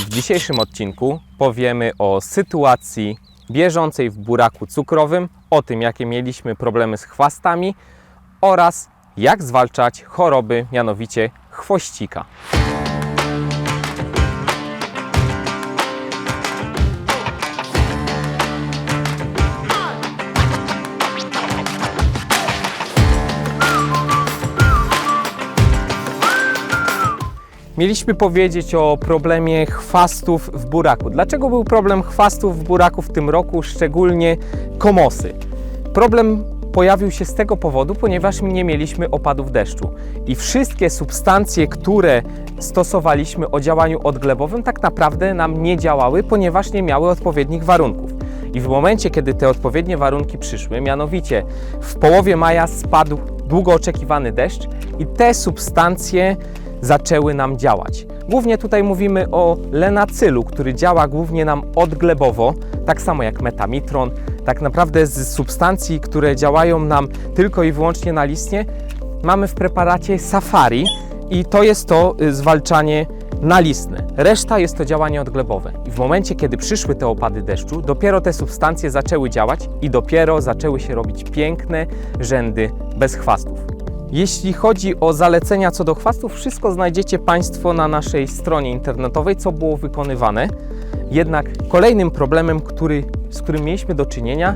W dzisiejszym odcinku powiemy o sytuacji bieżącej w buraku cukrowym, o tym jakie mieliśmy problemy z chwastami oraz jak zwalczać choroby, mianowicie chwościka. Mieliśmy powiedzieć o problemie chwastów w buraku. Dlaczego był problem chwastów w buraku w tym roku, szczególnie komosy? Problem pojawił się z tego powodu, ponieważ nie mieliśmy opadów deszczu i wszystkie substancje, które stosowaliśmy o działaniu odglebowym, tak naprawdę nam nie działały, ponieważ nie miały odpowiednich warunków. I w momencie, kiedy te odpowiednie warunki przyszły, mianowicie w połowie maja spadł długo oczekiwany deszcz i te substancje zaczęły nam działać. Głównie tutaj mówimy o lenacylu, który działa głównie nam odglebowo, tak samo jak metamitron. Tak naprawdę z substancji, które działają nam tylko i wyłącznie na listnie, mamy w preparacie Safari i to jest to y, zwalczanie nalistne. Reszta jest to działanie odglebowe. I w momencie, kiedy przyszły te opady deszczu, dopiero te substancje zaczęły działać i dopiero zaczęły się robić piękne rzędy bez chwastów. Jeśli chodzi o zalecenia co do chwastów, wszystko znajdziecie Państwo na naszej stronie internetowej, co było wykonywane. Jednak kolejnym problemem, który, z którym mieliśmy do czynienia,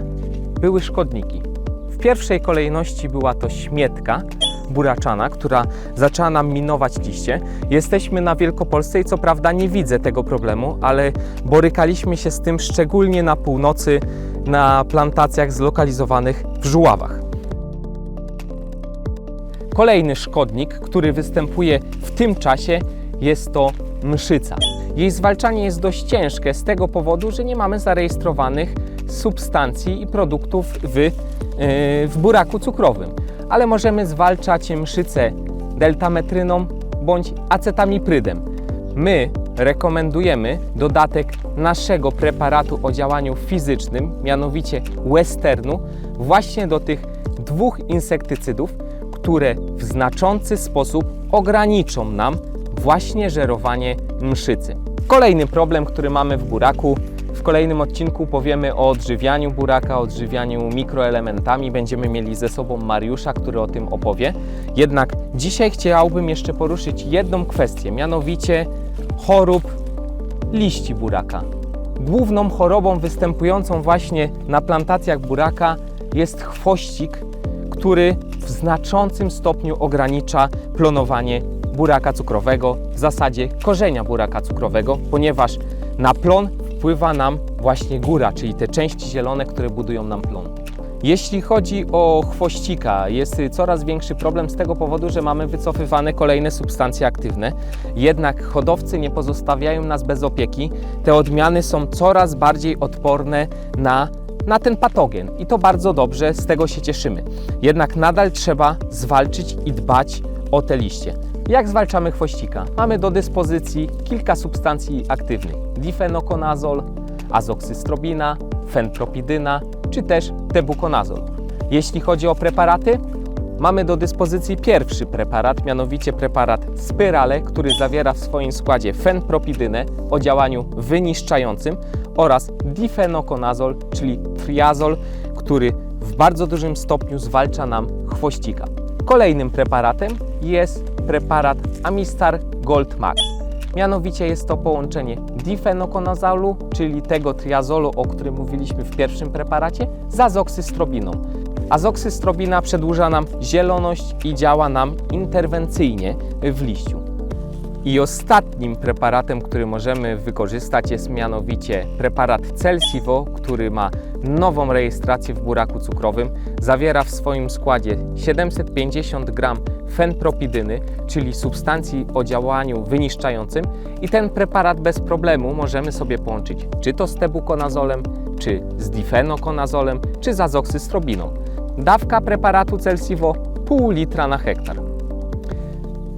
były szkodniki. W pierwszej kolejności była to śmietka buraczana, która zaczęła nam minować liście. Jesteśmy na Wielkopolsce i co prawda nie widzę tego problemu, ale borykaliśmy się z tym szczególnie na północy, na plantacjach zlokalizowanych w żuławach. Kolejny szkodnik, który występuje w tym czasie, jest to mszyca. Jej zwalczanie jest dość ciężkie z tego powodu, że nie mamy zarejestrowanych substancji i produktów w, yy, w buraku cukrowym. Ale możemy zwalczać mszycę deltametryną bądź acetamiprydem. My rekomendujemy dodatek naszego preparatu o działaniu fizycznym, mianowicie westernu, właśnie do tych dwóch insektycydów, które w znaczący sposób ograniczą nam właśnie żerowanie mszycy. Kolejny problem, który mamy w buraku. W kolejnym odcinku powiemy o odżywianiu buraka, odżywianiu mikroelementami. Będziemy mieli ze sobą Mariusza, który o tym opowie. Jednak dzisiaj chciałbym jeszcze poruszyć jedną kwestię, mianowicie chorób liści buraka. Główną chorobą występującą właśnie na plantacjach buraka jest chwościk, który w znaczącym stopniu ogranicza plonowanie buraka cukrowego, w zasadzie korzenia buraka cukrowego, ponieważ na plon wpływa nam właśnie góra, czyli te części zielone, które budują nam plon. Jeśli chodzi o chwościka, jest coraz większy problem z tego powodu, że mamy wycofywane kolejne substancje aktywne. Jednak hodowcy nie pozostawiają nas bez opieki. Te odmiany są coraz bardziej odporne na na ten patogen i to bardzo dobrze, z tego się cieszymy. Jednak nadal trzeba zwalczyć i dbać o te liście. Jak zwalczamy chwościka? Mamy do dyspozycji kilka substancji aktywnych: difenokonazol, azoksystrobina, fenpropidyna czy też tebukonazol. Jeśli chodzi o preparaty, mamy do dyspozycji pierwszy preparat, mianowicie preparat Spyrale, który zawiera w swoim składzie fenpropidynę o działaniu wyniszczającym oraz difenokonazol, czyli triazol, który w bardzo dużym stopniu zwalcza nam chwościka. Kolejnym preparatem jest preparat Amistar Gold Max. Mianowicie jest to połączenie difenokonazolu, czyli tego triazolu, o którym mówiliśmy w pierwszym preparacie, z azoksystrobiną. Azoksystrobina przedłuża nam zieloność i działa nam interwencyjnie w liściu. I ostatnim preparatem, który możemy wykorzystać jest mianowicie preparat Celsivo, który ma nową rejestrację w buraku cukrowym. Zawiera w swoim składzie 750 g fenpropidyny, czyli substancji o działaniu wyniszczającym i ten preparat bez problemu możemy sobie połączyć czy to z tebukonazolem, czy z difenokonazolem, czy z azoksystrobiną. Dawka preparatu Celsivo pół litra na hektar.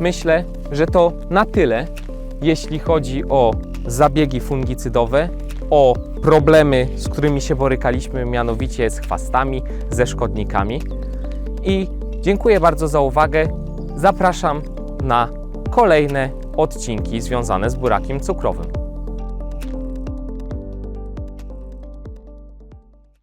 Myślę, że to na tyle, jeśli chodzi o zabiegi fungicydowe, o problemy, z którymi się borykaliśmy, mianowicie z chwastami, ze szkodnikami. I dziękuję bardzo za uwagę. Zapraszam na kolejne odcinki związane z burakiem cukrowym.